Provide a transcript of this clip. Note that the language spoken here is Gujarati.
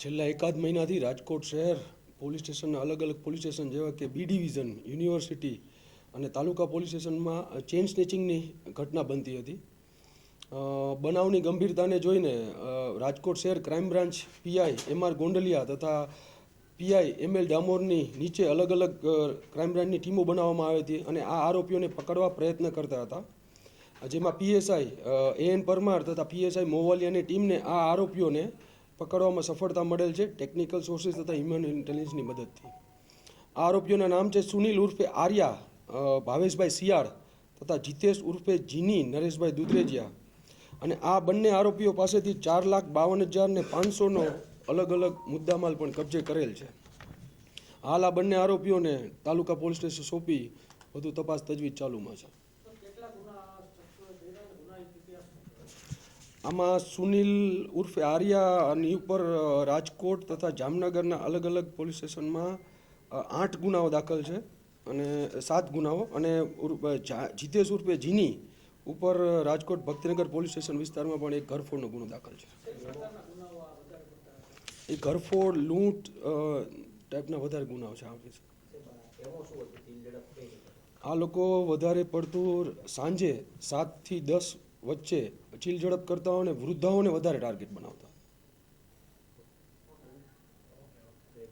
છેલ્લા એકાદ મહિનાથી રાજકોટ શહેર પોલીસ સ્ટેશનના અલગ અલગ પોલીસ સ્ટેશન જેવા કે બી ડિવિઝન યુનિવર્સિટી અને તાલુકા પોલીસ સ્ટેશનમાં ચેઇન સ્નેચિંગની ઘટના બનતી હતી. બનાવની ગંભીરતાને જોઈને રાજકોટ શહેર crime branch PI M R Gondaliya તથા પીઆઈ એમ એલ ડામોરની નીચે અલગ અલગ ક્રાઇમ બ્રાન્ચની ટીમો બનાવવામાં આવી હતી અને આ આરોપીઓને પકડવા પ્રયત્ન કરતા હતા. જેમાં પીએસઆઈ એ એન પરમાર તથા પીએસઆઈ મોવાલિયાની ટીમને આ આરોપીઓને પકડવામાં સફળતા મળેલ છે ટેકનિકલ સોર્સિસ તથા હ્યુમન ઇન્ટેલિજન્સની મદદથી. આ આરોપીઓના નામ છે સુનિલ ઉર્ફે આર્યા ભાવેશભાઈ સિયાળ તથા જીતેશ ઉર્ફે જીની, નરેશભાઈ દુધરેજિયા. અને આ બંને આરોપીઓ પાસેથી ચાર લાખ બાવન હજાર ને પાંચસોનો અલગ અલગ મુદ્દામાલ પણ કબજે કરેલ છે. હાલ આ બંને આરોપીઓને તાલુકા પોલીસ સ્ટેશન સોંપી વધુ તપાસ તજવીજ ચાલુમાં છે. આમાં સુનિલ ઉર્ફે આર્યાની ઉપર રાજકોટ તથા જામનગરના અલગ અલગ પોલીસ સ્ટેશનમાં આઠ ગુનાઓ દાખલ છે અને સાત ગુનાઓ અને જીતેશ ઉર્ફે જીની ઉપર રાજકોટ ભક્તિનગર પોલીસ સ્ટેશન વિસ્તારમાં પણ એક ઘરફોડનો ગુનો દાખલ છે. એ ઘરફોડ, લૂંટ ટાઈપના વધારે ગુનાઓ છે. આ લોકો વધારે પડતું સાંજે સાતથી દસ વચ્ચે ચીલ ઝડપ કરતા અને વૃદ્ધાઓને વધારે ટાર્ગેટ બનાવતા